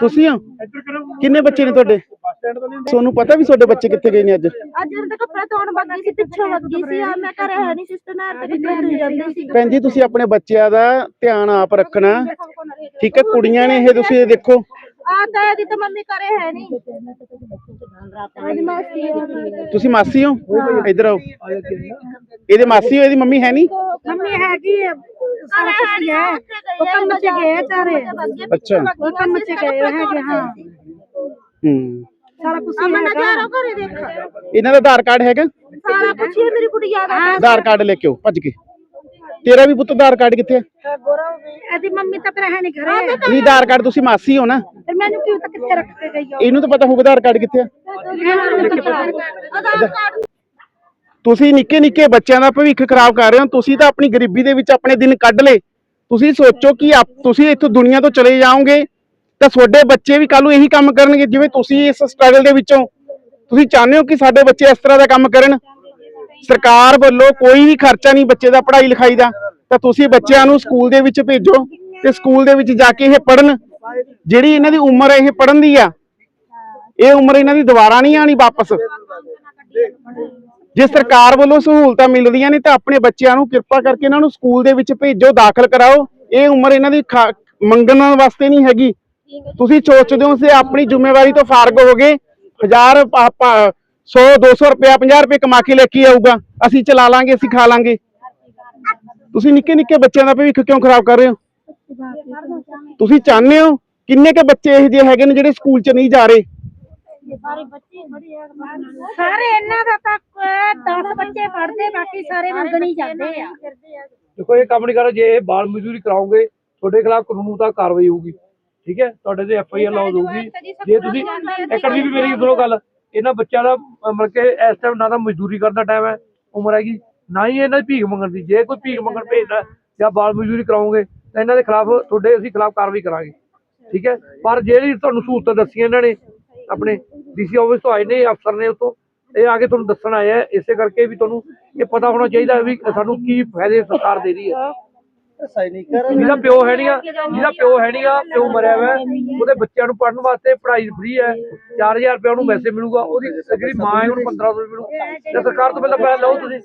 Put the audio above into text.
ਤੁਸੀਂ ਹੋ ਕਿੰਨੇ ਬੱਚੇ ਨੇ ਤੁਹਾਡੇ? ਤੁਹਾਨੂੰ ਪਤਾ ਵੀ ਤੁਹਾਡੇ ਬੱਚੇ ਕਿੱਥੇ ਗਏ ਨੇ ਅੱਜ? ਅੱਜ ਇਹਨਾਂ ਦੇ ਕੱਪੜੇ ਧੋਣ ਬੱਗੀ ਸੀ ਪਿੱਛੋਂ ਲੱਗੀ ਸੀ। ਆ ਮੈਂ ਘਰੇ ਹੈ ਨਹੀਂ ਸਿਸਟਰ ਨਾਲ ਤੇ ਧੋਈ ਜਾਂਦੀ ਸੀ। ਭੈਣ ਜੀ ਤੁਸੀਂ ਆਪਣੇ ਬੱਚਿਆਂ ਦਾ ਧਿਆਨ ਆਪ ਰੱਖਣਾ। ਠੀਕ ਹੈ ਕੁੜੀਆਂ ਨੇ ਇਹ ਤੁਸੀਂ ਇਹ ਦੇਖੋ। ਆ ਤਾਂ ਇਹਦੀ ਤਾਂ ਮੰਮੀ ਘਰੇ ਹੈ ਨਹੀਂ। ਤੁਸੀਂ ਮਾਸੀ ਹੋ? ਇੱਧਰ ਆਓ। ਇਹਦੇ ਮਾਸੀ ਹੋ ਇਹਦੀ ਮੰਮੀ ਹੈ ਨਹੀਂ? ਮੰਮੀ ਹੈਗੀ ਆ, ਸਾਰਾ ਕੁਝ ਹੈ ਉਹ ਕੰਮ ਚ ਗਏ ਆ ਚਾਰੇ। ਅੱਛਾ। ਉਹ ਕੰਮ ਚ ਗਏ ਹੋਏ ਹੈਗੇ ਹਾਂ। ਹੂੰ। ਸਾਰਾ ਕੁਝ ਹੀ ਹੈਗਾ। ਘਰੇ ਦੇਖ। ਇਹਨਾਂ ਦਾ ਆਧਾਰ ਕਾਰਡ ਹੈਗਾ? ਸਾਰਾ ਕੁਝ ਹੀ ਮੇਰੀ ਕੁੜੀਆ ਦਾ ਆਧਾਰ ਕਾਰਡ ਲੈ ਕੇ ਆਓ ਭੱਜ ਕੇ। ਤੇਰਾ ਵੀ ਪੁੱਤ ਆਧਾਰ ਕਾਰਡ ਕਿੱਥੇ ਹੈ ਇਹਦੀ ਮੰਮੀ ਤਾਂ ਹੈ ਨਹੀਂ ਘਰੇ। ਨਹੀਂ ਆਧਾਰ ਕਾਰਡ ਤੁਸੀਂ ਮਾਸੀ ਹੋ ਨਾ। ਫਿਰ ਮੈਨੂੰ ਕਿਉਂ ਤੱਕ ਕਿੱਥੇ ਰੱਖ ਕੇ ਗਈ ਆ ਇਹਨੂੰ ਤਾਂ ਪਤਾ ਹੋਊਗਾ ਆਧਾਰ ਕਾਰਡ ਕਿੱਥੇ ਹੈ ਆਧਾਰ ਕਾਰਡ। ਤੁਸੀਂ ਨਿੱਕੇ ਨਿੱਕੇ ਬੱਚਿਆਂ ਦਾ ਭਵਿੱਖ ਖਰਾਬ ਕਰ ਰਹੇ ਹੋ, ਤੁਸੀਂ ਤਾਂ ਆਪਣੀ ਗਰੀਬੀ ਦੇ ਵਿੱਚ ਆਪਣੇ ਦਿਨ ਕੱਢ ਲਏ। ਤੁਸੀਂ ਸੋਚੋ ਕਿ ਤੁਸੀਂ ਇੱਥੋਂ ਦੁਨੀਆ ਤੋਂ ਚਲੇ ਜਾਓਗੇ, ਤਾਂ ਤੁਹਾਡੇ ਬੱਚੇ ਵੀ ਕੱਲ ਨੂੰ ਇਹੀ ਕੰਮ ਕਰਨਗੇ, ਜਿਵੇਂ ਤੁਸੀਂ ਇਸ ਸਟਰਗਲ ਦੇ ਵਿੱਚੋਂ। ਤੁਸੀਂ ਚਾਹੁੰਦੇ ਹੋ ਕਿ ਸਾਡੇ ਬੱਚੇ ਇਸ ਤਰ੍ਹਾਂ ਦਾ ਕੰਮ ਕਰਨ? ਸਰਕਾਰ ਵੱਲੋਂ ਕੋਈ ਵੀ ਖਰਚਾ ਨਹੀਂ ਬੱਚੇ ਦਾ ਪੜ੍ਹਾਈ ਲਿਖਾਈ ਦਾ, ਤਾਂ ਤੁਸੀਂ ਬੱਚਿਆਂ ਨੂੰ ਸਕੂਲ ਦੇ ਵਿੱਚ ਭੇਜੋ ਤੇ ਸਕੂਲ ਦੇ ਵਿੱਚ ਜਾ ਕੇ ਇਹ ਪੜ੍ਹਨ। ਜਿਹੜੀ ਇਹਨਾਂ ਦੀ ਉਮਰ ਇਹ ਪੜ੍ਹਨ ਦੀ ਆ। ਇਹ ਉਮਰ ਇਹਨਾਂ ਦੀ ਦੁਬਾਰਾ ਨਹੀਂ ਆਣੀ ਵਾਪਸ। ਜੇ ਸਰਕਾਰ ਵੱਲੋਂ ਸਹੂਲਤਾਂ ਮਿਲ ਰਹੀਆਂ ਨੇ ਤਾਂ ਆਪਣੇ ਬੱਚਿਆਂ ਨੂੰ ਕਿਰਪਾ ਕਰਕੇ ਇਹਨਾਂ ਨੂੰ ਸਕੂਲ ਦੇ ਵਿੱਚ ਭੇਜੋ ਦਾਖਲ ਕਰਾਓ। ਇਹ ਉਮਰ ਇਹਨਾਂ ਦੀ ਮੰਗਣ ਵਾਸਤੇ ਨਹੀਂ ਹੈਗੀ। ਤੁਸੀਂ ਸੋਚਦੇ ਹੋ ਕਿ ਆਪਣੀ ਜ਼ਿੰਮੇਵਾਰੀ ਤੋਂ ਫਾਰਗ ਹੋ ਗਏ 1000 100 200 ਰੁਪਇਆ 50 ਰੁਪਏ ਕਮਾ ਕੇ ਲੈ ਕੇ ਆਊਗਾ। ਅਸੀਂ ਚਲਾ ਲਾਂਗੇ ਅਸੀਂ ਖਾ ਲਾਂਗੇ। ਤੁਸੀਂ ਨਿੱਕੇ ਨਿੱਕੇ ਬੱਚਿਆਂ ਦਾ ਭਵਿੱਖ ਕਿਉਂ ਖਰਾਬ ਕਰ ਰਹੇ ਹੋ? ਤੁਸੀਂ ਚਾਹੁੰਦੇ ਹੋ ਕਿੰਨੇ ਕੇ ਬੱਚੇ ਇਹੋ ਜਿਹੇ ਹੈਗੇ ਨੇ ਜਿਹੜੇ ਸਕੂਲ 'ਚ ਨਹੀਂ ਜਾ ਰਹੇ? ਸਾਰੇ ਇਹਨਾਂ ਦਾ ਤਾਂ 10 ਬੱਚੇ ਪੜ੍ਹਦੇ ਬਾਕੀ ਸਾਰੇ ਮੰਗਣੀ ਜਾਂਦੇ ਆ। ਦੇਖੋ ਇਹ ਕੰਮ ਨਹੀਂ ਕਰੋ ਜੇ ਇਹ ਬਾਲ ਮਜ਼ਦੂਰੀ ਕਰਾਓਗੇ ਤੁਹਾਡੇ ਖਿਲਾਫ ਕਾਨੂੰਨ ਤਾਂ ਕਾਰਵਾਈ ਹੋਊਗੀ। ਠੀਕ ਹੈ? ਤੁਹਾਡੇ ਤੇ ਐਫ ਆਈ ਆਰ ਲਾਉ ਹੋਊਗੀ। ਜੇ ਤੁਸੀਂ ਇੱਕ ਵੀ ਮੇਰੀ ਸੁਣੋ ਗੱਲ ਇਹਨਾਂ ਬੱਚਿਆਂ ਦਾ ਮਤਲਬ ਕਿ ਇਸ ਟਾਈਮ ਨਾ ਤਾਂ ਮਜ਼ਦੂਰੀ ਕਰਨ ਦਾ ਟਾਈਮ ਹੈ ਉਮਰ ਹੈਗੀ। ਨਾ ਹੀ ਇਹਨਾਂ ਦੀ ਭੀਖ ਮੰਗਣ ਦੀ। ਜੇ ਕੋਈ ਭੀਖ ਮੰਗਣ ਭੇਜਦਾ ਜਾਂ ਬਾਲ ਮਜ਼ਦੂਰੀ ਕਰਾਓਗੇ ਤਾਂ ਇਹਨਾਂ ਦੇ ਖਿਲਾਫ ਤੁਹਾਡੇ ਅਸੀਂ ਖਿਲਾਫ ਕਾਰਵਾਈ ਕਰਾਂਗੇ। ਠੀਕ ਹੈ? ਪਰ ਜਿਹੜੀ ਤੁਹਾਨੂੰ ਸਹੂਲਤਾਂ ਦੱਸੀਆਂ ਇਹਨਾਂ ਨੇ ਆਪਣੇ ਡੀਸੀ ਆਫਿਸ ਤੋਂ ਆਏ ਨੇ ਅਫਸਰ ਨੇ ਉਤੋਂ ਇਹ ਆ ਕੇ ਤੁਹਾਨੂੰ ਦੱਸਣ ਆਏ ਆ ਇਸੇ ਕਰਕੇ ਵੀ ਤੁਹਾਨੂੰ ਇਹ ਪਤਾ ਹੋਣਾ ਚਾਹੀਦਾ ਵੀ ਸਾਨੂੰ ਕੀ ਫਾਇਦੇ ਸਰਕਾਰ ਦੇ ਰਹੀ ਹੈ। ਜਿਹਦਾ ਪਿਓ ਹੈ ਨਹੀਂਗਾ ਜਿਹਦਾ ਪਿਓ ਹੈ ਨਹੀਂਗਾ ਪਿਓ ਮਰਿਆ ਹੋਇਆ ਉਹਦੇ ਬੱਚਿਆਂ ਨੂੰ ਪੜ੍ਹਨ ਵਾਸਤੇ ਪੜ੍ਹਾਈ ਫ੍ਰੀ ਹੈ 4000 ਰੁਪਏ ਉਹਨੂੰ ਵੈਸੇ ਮਿਲੂਗਾ ਉਹਦੀ ਜਿਹੜੀ ਮਾਂ ਹੈ ਉਹਨੂੰ 1500 ਮਿਲੂ। ਤੇ ਸਰਕਾਰ ਤੋਂ ਪਹਿਲਾਂ ਪੈਸਾ ਲਓ ਤੁਸੀਂ।